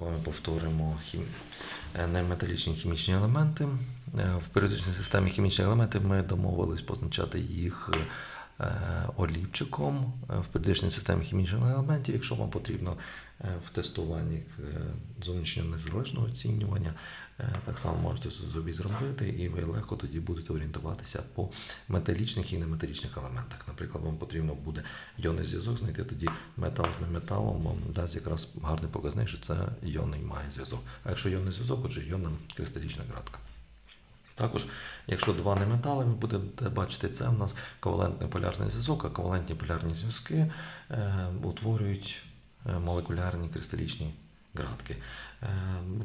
вами повторимо хім... е, неметалічні хімічні елементи. Е, В періодичній системі хімічні елементи ми домовились позначати їх олівчиком. Е, В періодичній системі хімічних елементів, якщо вам потрібно е, в тестуванні е, зовнішнього незалежного оцінювання, е, так само можете собі зробити, і ви легко тоді будете орієнтуватися по металічних і неметалічних елементах. Наприклад, вам потрібно буде йонний зв'язок знайти тоді метал з неметалом, вам дасть якраз гарний показник, що це йонний має зв'язок. А якщо йонний зв'язок, отже йонна кристалічна градка. Також, якщо два неметали, ви будете бачити, це в нас ковалентний полярний зв'язок, а ковалентні полярні зв'язки е, утворюють е, молекулярні кристалічні градки. Е,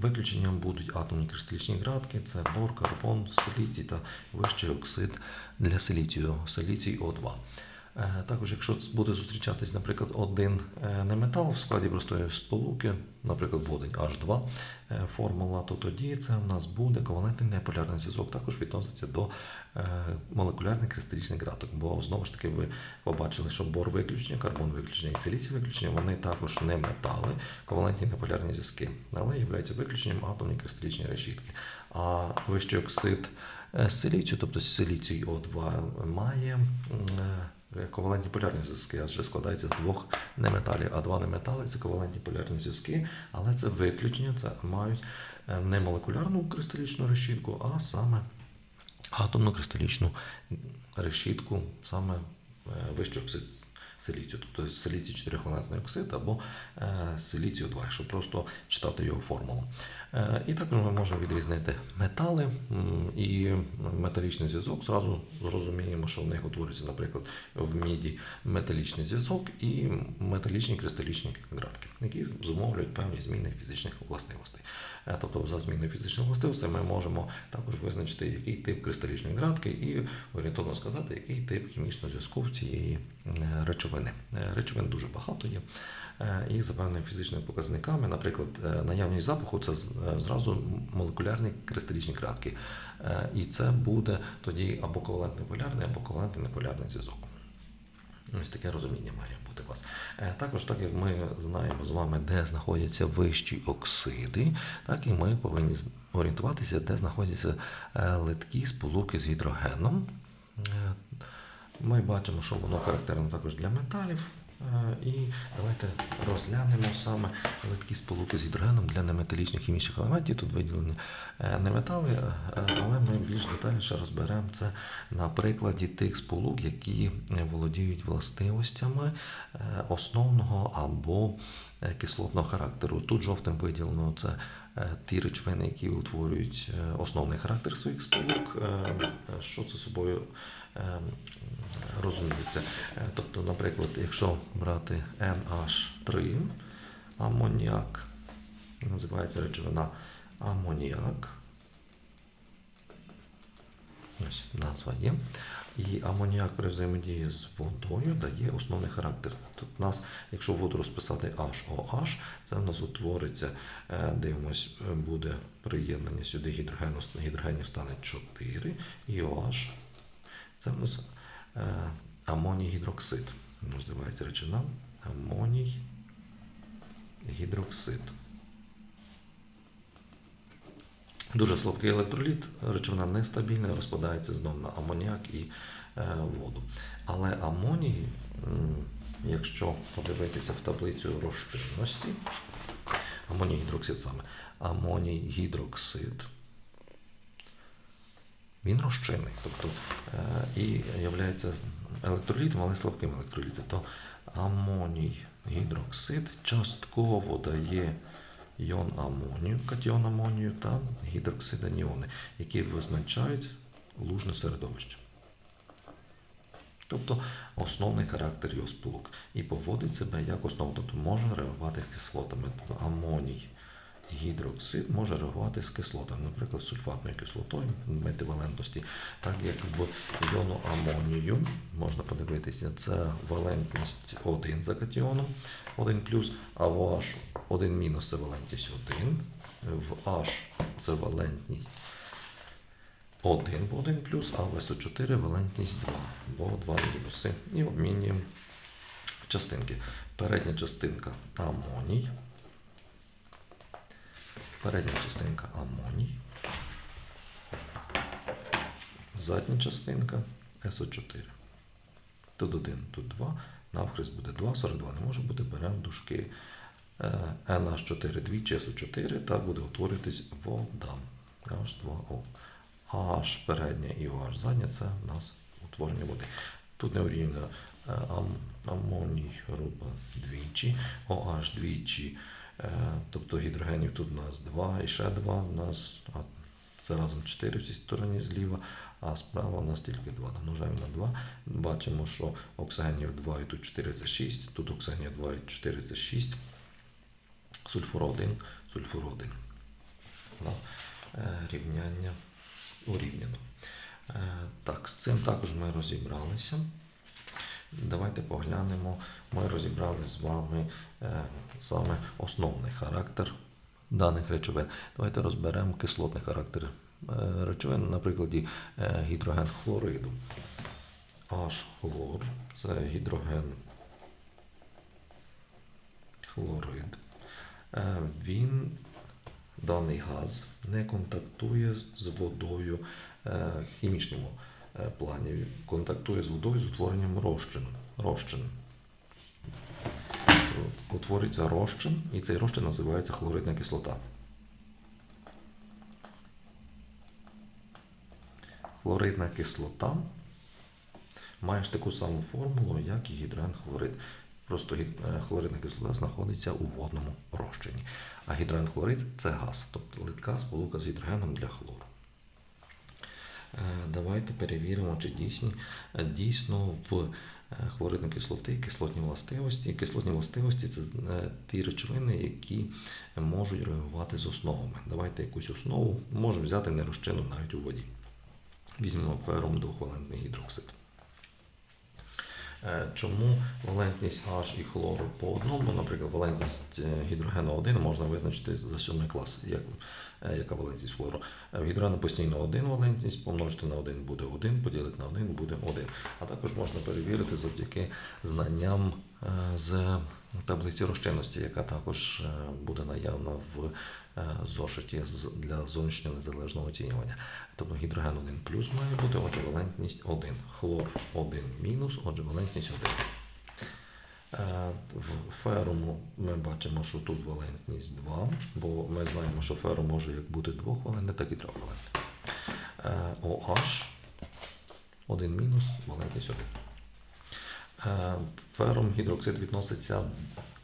виключенням будуть атомні кристалічні градки, це бор, карбон, силіцій та вищий оксид для силіцію, силіцій О2. Е, Також, якщо буде зустрічатись, наприклад, один е, неметал в складі простої сполуки, наприклад, водень H2 е, формула, то тоді це в нас буде ковалентний неполярний зв'язок, також відноситься до молекулярних кристалічних градок. Бо знову ж таки ви побачили, що бор виключення, карбон виключення і силіцій виключення, вони також не метали, ковалентні неполярні зв'язки, але являються виключенням атомні кристалічні решітки. А вищий оксид силіцію, тобто силіцій О2, має. Е, Ковалентні полярні зв'язки, адже складається з двох неметалів, а два неметали це ковалентні полярні зв'язки, але це виключення, це мають е, не молекулярну кристалічну решітку, а саме атомну кристалічну решітку, саме е, вищий оксид силіцію, тобто силіцій 4-валентний оксид або е, силіцію 2, якщо просто читати його формулу. Е, І також ми можемо відрізнити метали і металічний зв'язок. Зразу зрозуміємо, що в них утворюється, наприклад, в міді металічний зв'язок і металічні кристалічні градки, які зумовлюють певні зміни фізичних властивостей. Е, Тобто за зміною фізичних властивостей ми можемо також визначити, який тип кристалічної градки, і орієнтовно сказати, який тип хімічного зв'язку в цієї е, речовини. Речовин дуже багато є. І за певними фізичними показниками, наприклад, наявність запаху це зразу молекулярні кристалічні градки. Е, І це буде тоді або ковалентний полярний, або ковалентний неполярний зв'язок. Ось таке розуміння має бути у вас. Е, Також, так як ми знаємо з вами, де знаходяться вищі оксиди, так і ми повинні орієнтуватися, де знаходяться е, литкі сполуки з гідрогеном. Е, Ми бачимо, що воно характерно також для металів. Е, І давайте розглянемо саме литкі сполуки з гідрогеном для неметалічних хімічних елементів. Тут виділені е, не метали, е, але ми більш детальніше розберемо це на прикладі тих сполук, які володіють властивостями основного або кислотного характеру. Тут жовтим виділено це ті речовини, які утворюють основний характер своїх сполук. Що це собою розуміється? Е, Тобто, наприклад, якщо брати NH3, амоніак, називається речовина амоніак. Ось назва є. І амоніак при взаємодії з водою дає основний характер. Тут у нас, якщо воду розписати HOH, це в нас утвориться, е, дивимось, е, буде приєднання сюди гідрогенів стане 4, і OH це в нас е, амоній гідроксид. Називається речовина амоній гідроксид. Дуже слабкий електроліт, речовина нестабільна, розпадається знову на амоніак і е, воду. Але амоній, якщо подивитися в таблицю розчинності, амоній гідроксид саме, амоній гідроксид, він розчинний, тобто е, і є електролітом, але слабким електролітом. То амоній гідроксид частково дає іон амонію, катіон амонію та гідроксид аніони, які визначають лужне середовище. Тобто основний характер його сполук і поводить себе як основа, тобто може реагувати з кислотами. Тобто амоній гідроксид може реагувати з кислотами, наприклад, сульфатною кислотою метивалентності, так як в йону амонію можна подивитися, це валентність 1 за катіоном, 1 плюс, а в OH 1 мінус це валентність 1, в H це валентність 1 по 1 плюс, а в СО4 валентність 2, бо 2 мінуси. І обмінюємо частинки. Передня частинка амоній. Передня частинка амоній. Задня частинка СО4. Тут 1, тут 2. Навхрест буде 2, 42 не може бути, беремо дужки. Е, NH4 двічі СО4, так буде утворитись вода. H2O. H передня і OH задня це в нас утворення води. Тут неурівна е, ам, амоній група двічі, OH двічі, е, тобто гідрогенів тут у нас 2 і ще 2 у нас, а це разом 4 в цій стороні зліва, а справа у нас тільки 2. Домножаємо на 2. Бачимо, що оксигенів 2 і тут 4 це 6, тут оксигенів 2 і 4 це 6, сульфур 1, сульфур 1. У нас е, рівняння урівняно. Е, Так, з цим також ми розібралися. Давайте поглянемо. Ми розібрали з вами е, саме основний характер даних речовин. Давайте розберемо кислотний характер е, речовин на прикладі е, гідроген хлориду. H-хлор це гідроген хлорид. Е, Він, даний газ, не контактує з водою е, хімічному е, плані. Контактує з водою з утворенням розчину. розчин. Утворюється розчин, і цей розчин називається хлоридна кислота. Хлоридна кислота має ж таку саму формулу, як і гідрогенхлорид. Просто е, хлоридна кислота знаходиться у водному розчині. А гідрогенхлорид це газ, тобто литка сполука з гідрогеном для хлору. Е, Давайте перевіримо, чи дійсні, е, дійсно в е, хлоридної кислоти кислотні властивості. Кислотні властивості це ті речовини, які можуть реагувати з основами. Давайте якусь основу можемо взяти нерозчину навіть у воді. Візьмемо ферум двохвалентний гідроксид. Е, Чому валентність H і хлору по одному, наприклад, валентність е, гідрогену 1 можна визначити за 7 клас, як, е, яка валентність хлору. В гідрогену постійно 1 валентність, помножити на 1 буде 1, поділити на 1 буде 1. А також можна перевірити завдяки знанням з таблиці розчинності, яка також буде наявна в зошиті для зовнішнього незалежного оцінювання. Тобто гідроген 1 плюс має бути, отже, валентність 1. Хлор 1 мінус, отже, валентність 1. Е, В феруму ми бачимо, що тут валентність 2, бо ми знаємо, що ферум може як бути двохвалентний, так і трьохвалентний. Е, OH 1 мінус, валентність 1. Е, Ферум гідроксид відноситься,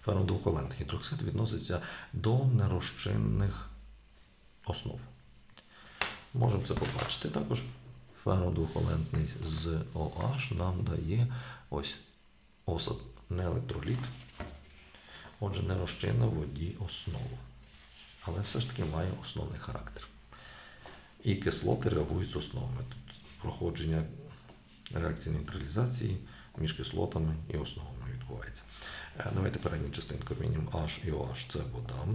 ферум гідроксид відноситься до нерозчинних основ. Можемо це побачити також. Ферум з OH нам дає ось осад, не електроліт. Отже, не розчинна в воді основу. Але все ж таки має основний характер. І кислоти реагують з основами. Тут проходження реакції нейтралізації між кислотами і основами відбувається. Е, Давайте передню частинку мінімум H і OH це вода.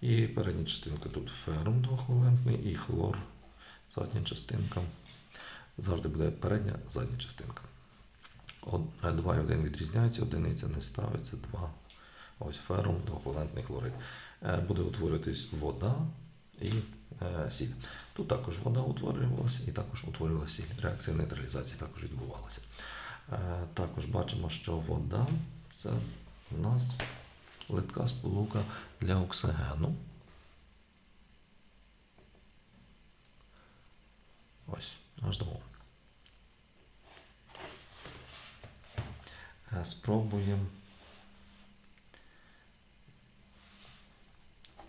І передня частинка тут ферум двохвалентний і хлор, задня частинка. Завжди буде передня, задня частинка. Од- е, і один відрізняються, одиниця не ставиться, два. Ось ферум, двохвалентний хлорид. Е, Буде утворюватись вода і сіль. Тут також вода утворювалася і також утворювалася сіль. Реакція нейтралізації також відбувалася. Е, Також бачимо, що вода це у нас липка сполука для оксигену. Ось, аж до. Е, Спробуємо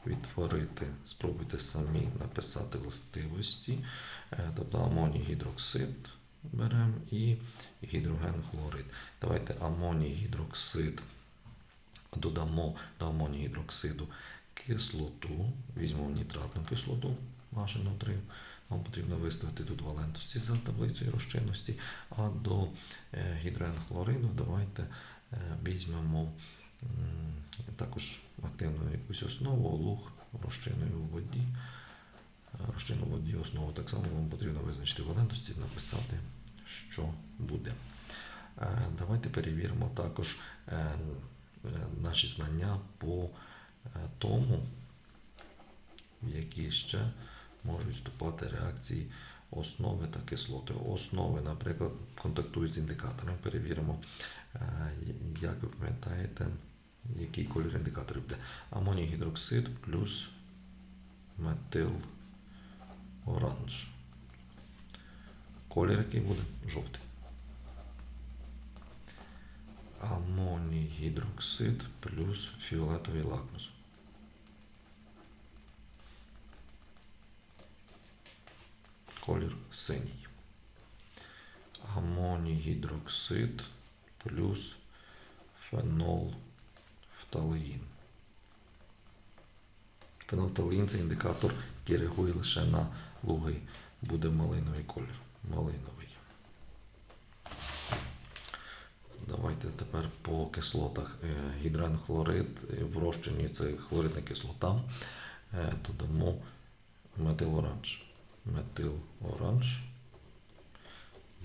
відтворити, спробуйте самі написати властивості. Е, Тобто амоній гідроксид беремо і гідроген хлорид. Давайте амоній гідроксид додамо до амоній гідроксиду кислоту, візьмемо нітратну кислоту, HNO3. Нам потрібно виставити тут валентності за таблицею розчинності, а до е, гідрогенхлориду давайте е, візьмемо також активну якусь основу, луг розчиною в воді. Розчину воді основу так само вам потрібно визначити валентності, написати, що буде. Е, Давайте перевіримо також е, е, наші знання по тому, в які ще можуть вступати реакції основи та кислоти. Основи, наприклад, контактують з індикатором. Перевіримо, як ви пам'ятаєте, який колір індикаторів буде. Амоній гідроксид плюс метил оранж. Колір який буде? Жовтий. Амоній гідроксид плюс фіолетовий лакмус. Колір синій. Амоній гідроксид плюс фенол фталеїн. Фенолфталеїн це індикатор, який реагує лише на луги. Буде малиновий колір. Малиновий. Давайте тепер по кислотах. Е, Гідренхлорид е, в розчині це хлоридна кислота. Е, Додамо метилоранж. Метилоранж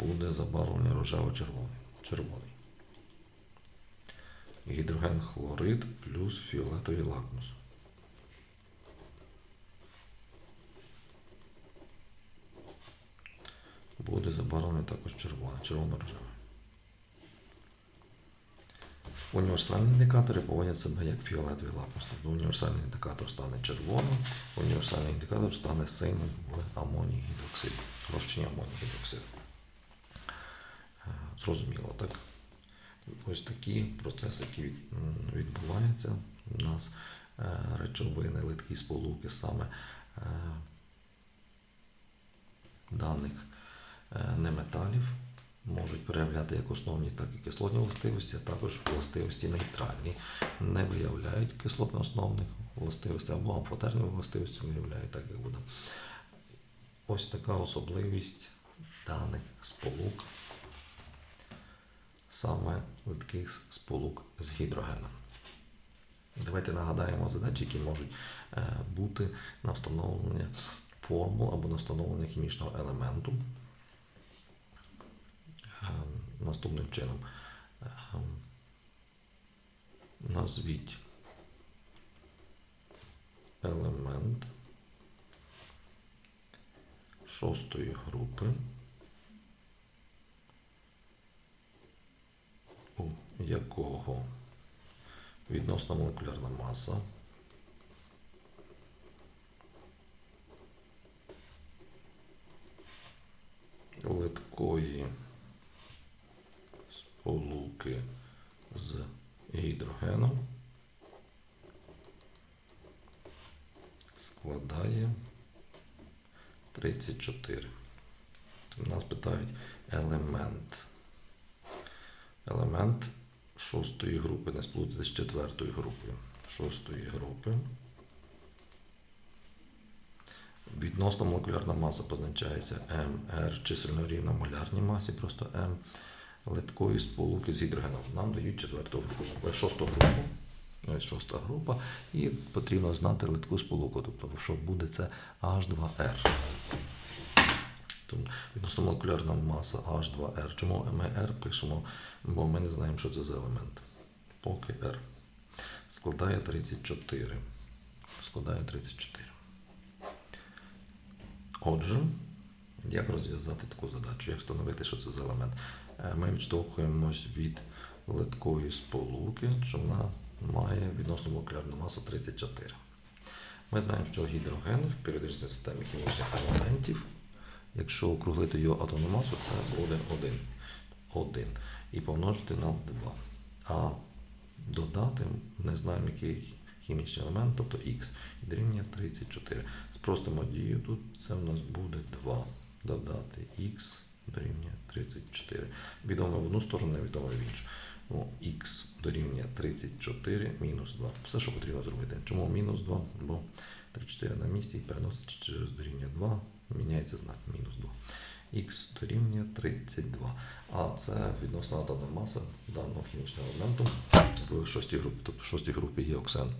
буде забарвлений рожево-червоний. Червоний. Гідрогенхлорид плюс фіолетовий лакмус. Буде забарвлений також червоний, червоно-рожевий. Універсальні індикатори поводять себе як фіолетовий лакмус. Тобто універсальний індикатор стане червоним, універсальний індикатор стане синім в амоній гідроксиді, розчині амоній гідроксиду. Е, Зрозуміло, так? Ось такі процеси, які відбуваються у нас е, речовини, литкі сполуки саме е, даних неметалів можуть проявляти як основні, так і кислотні властивості, а також властивості нейтральні. Не виявляють кислотно-основних властивостей або амфотерні властивості виявляють так, як буде. Ось така особливість даних сполук, саме литких сполук з гідрогеном. Давайте нагадаємо задачі, які можуть е, бути на встановлення формул або на встановлення хімічного елементу. Е, Наступним чином. Е, Назвіть елемент шостої групи, у якого відносна молекулярна маса литкої сполуки з гідрогеном складає 34. Нас питають елемент. Елемент шостої групи, не сплутати з четвертою групою. Шостої групи. Відносна молекулярна маса позначається МР, чисельно рівна молярній масі, просто М литкої сполуки з гідрогеном. Нам дають четверту групу, шосту групу. Ось шоста група. І потрібно знати литку сполуку, тобто, що буде це H2R. Відносно молекулярна маса H2R. Чому ми R пишемо? Бо ми не знаємо, що це за елемент. Поки R. Складає 34. Складає 34. Отже, як розв'язати таку задачу? Як встановити, що це за елемент? Е, Ми відштовхуємось від литкої сполуки, що вона має відносно молекулярну масу 34. Ми знаємо, що гідроген в періодичній системі хімічних елементів, якщо округлити його атомну масу, це буде 1. 1. І помножити на 2. А додати не знаємо, який хімічний елемент, тобто Х, дорівнює 34. Спростимо дію тут, це в нас буде 2. Додати Х дорівнює 34. Відомо в одну сторону, невідомо в іншу. Ну, Х дорівнює 34 мінус 2. Все, що потрібно зробити. Чому мінус 2? Бо 34 на місці і переноситься через дорівнює 2, міняється знак мінус 2. Х дорівнює 32. А це відносно атомна маса даного хімічного елементу в шостій групі. Тобто в шостій групі є оксен.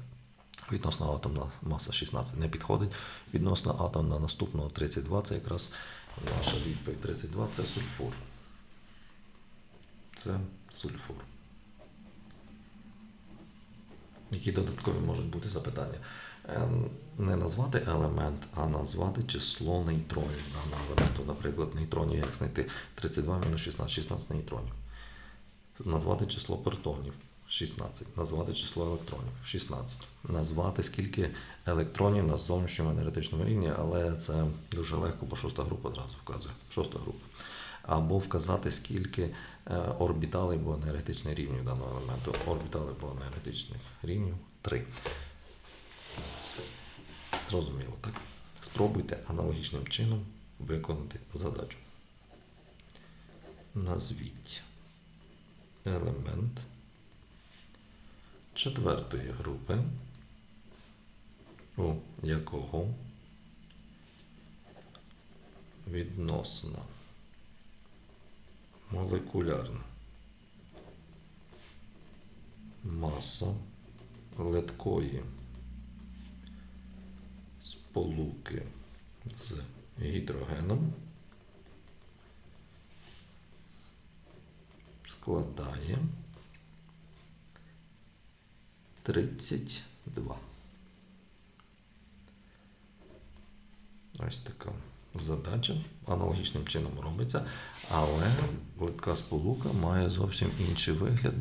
Відносна атомна маса 16 не підходить. Відносна атомна наступного 32 це якраз наша відповідь 32 це сульфур. Це сульфур. Які додаткові можуть бути запитання? е, не назвати елемент, а назвати число нейтронів даного елементу. Наприклад, нейтронів як знайти 32-16, 16 нейтронів. Назвати число протонів 16. Назвати число електронів 16. Назвати скільки електронів на зовнішньому енергетичному рівні, але це дуже легко, бо шоста група одразу вказує. Шоста група. Або вказати, скільки е, орбіталей або енергетичних рівнів даного елементу. Орбіталей або енергетичних рівнів 3. Зрозуміло, так? Спробуйте аналогічним чином виконати задачу. Назвіть елемент четвертої групи, у якого? Відносно. Молекулярна. Маса литкої сполуки з гідрогеном. Складає 32. Ось така задача. Аналогічним чином робиться, але литка сполука має зовсім інший вигляд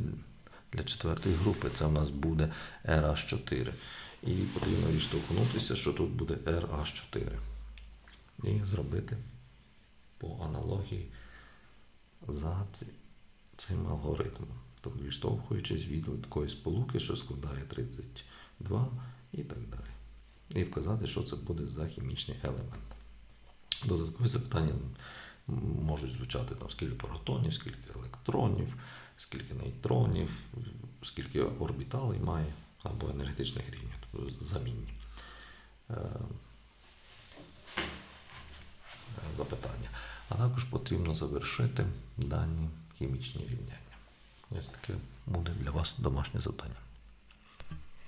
для четвертої групи. Це в нас буде RH4. І потрібно відштовхнутися, що тут буде RH4. І зробити по аналогії за цим алгоритмом. Тобто відштовхуючись від литкої сполуки, що складає 32 і так далі. І вказати, що це буде за хімічний елемент. Додаткові запитання можуть звучати там, скільки протонів, скільки електронів, скільки нейтронів, скільки орбіталей має або енергетичних рівнів, тобто замінні е, запитання. А також потрібно завершити дані хімічні рівняння. Ось таке буде для вас домашнє завдання.